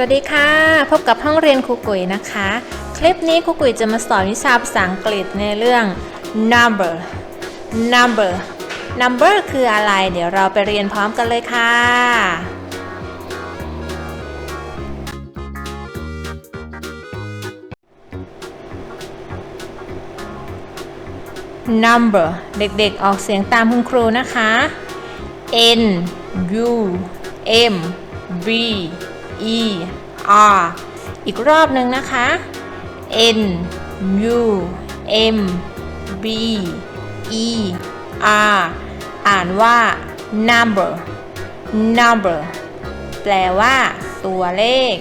สวัสดีค่ะ พบกับห้องเรียนครูกุ๋ยนะคะ คลิปนี้ครูกุ๋ยจะมาสอนวิชาภาษาอังกฤษในเรื่อง number number number คืออะไร เดี๋ยวเราไปเรียนพร้อมกันเลยค่ะ number เด็กๆออกเสียงตามคุณครูนะคะ N U M B E R อีกรอบหนึ่งนะคะ N U M B E R อ่านว่า number number แปลว่าตัวเลข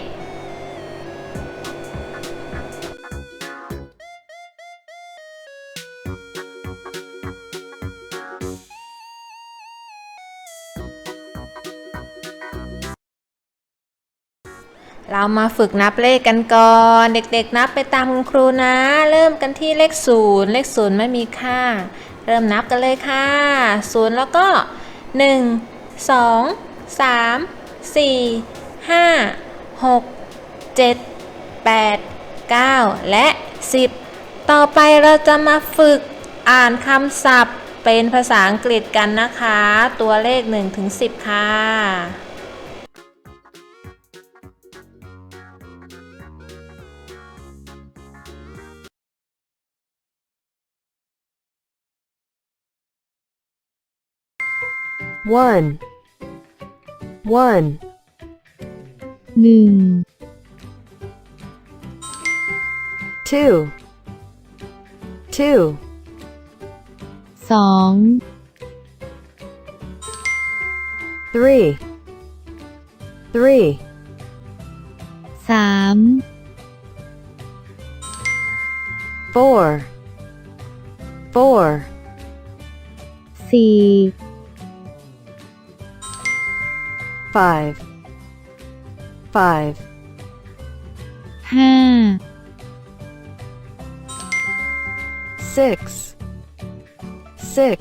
เรามาฝึกนับเลขกันก่อน เด็กๆนับไปตามคุณครูนะ เริ่มกันที่เลขศูนย์เลขศูนย์ไม่มีค่า เริ่มนับกันเลยค่ะศูนย์แล้วก็ 1 2 3 4 5 6 7 8 9 และ 10 ต่อไปเราจะมาฝึกอ่านคำศัพท์เป็นภาษาอังกฤษกันนะคะ ตัวเลข 1-10 ค่ะ one one หนึ่ง two two สอง three three สาม four four สี่ five five ห้า six six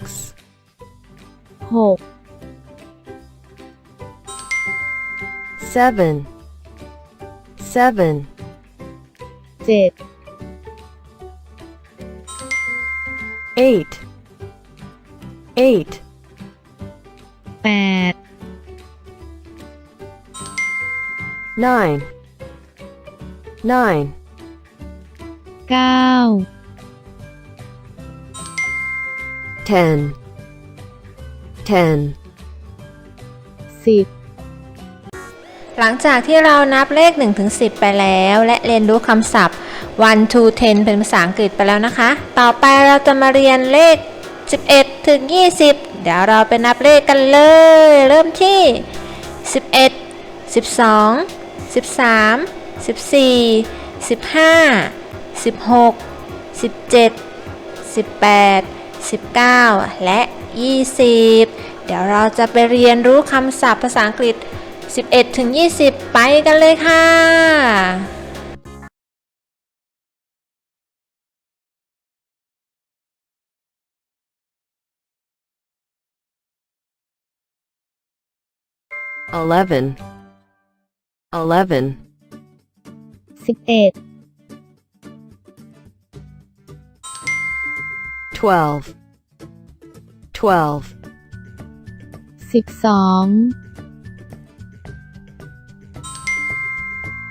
หก seven seven เจ็ด eight eight แปด nine nine เก้า ten ten สิบหลังจากที่เรานับเลข1ถึง10 ไปแล้ว และเรียนรู้คำศัพท์1 to 10เป็นภาษาอังกฤษไปแล้วนะคะ ต่อไปเราจะมาเรียนเลข 11 ถึง 20 เดี๋ยวเราไปนับเลขกันเลย เริ่มที่ 11 12 13 14 15 16 17 18 19 และ 20 เดี๋ยวเราจะไปเรียนรู้คำศัพท์ภาษาอังกฤษ 11 ถึง 20 ไปกันเลยค่ะ eleven eleven, Twelve. twelve, 12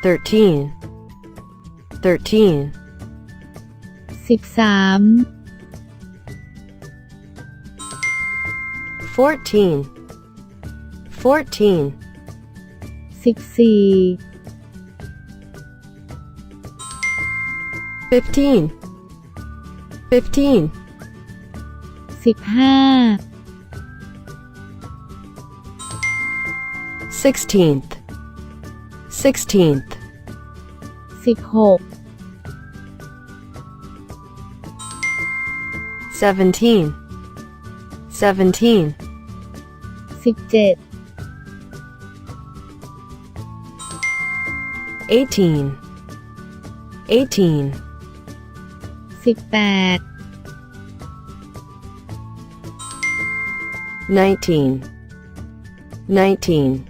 thirteen, thirteen, Thirteen. 13 Fourteen. 14 15 15 16 16 16 17 17 17 17 Eighteen. eighteen, สิบแปด. Nineteen. 19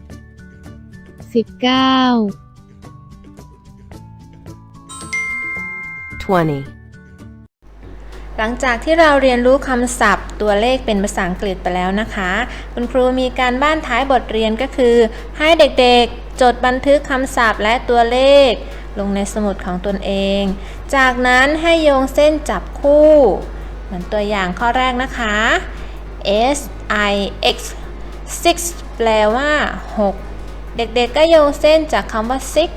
20 หลังจากที่เราเรียนรู้คำศัพท์ ตัวเลขเป็นภาษาอังกฤษไปแล้วนะคะ คุณครูมีการบ้านท้ายบทเรียนก็คือ ให้เด็กๆ จดบันทึกคำศัพท์และตัวเลข ลงในสมุดของตนเอง จากนั้นให้โยงเส้นจับคู่ เหมือนตัวอย่างข้อแรกนะคะ S I X six แปลว่า 6 เด็กๆ ก็โยงเส้นจากคำว่า six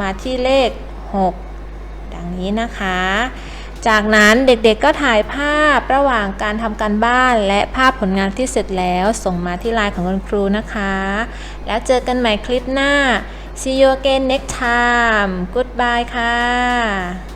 มาที่เลข 6 ดังนี้นะคะ จากนั้นเด็กๆก็ถ่ายภาพระหว่างการทำการบ้าน และภาพผลงานที่เสร็จแล้วส่งมาที่ไลน์ของคุณครูนะคะ แล้วเจอกันใหม่คลิปหน้า see you again next time goodbye ค่ะ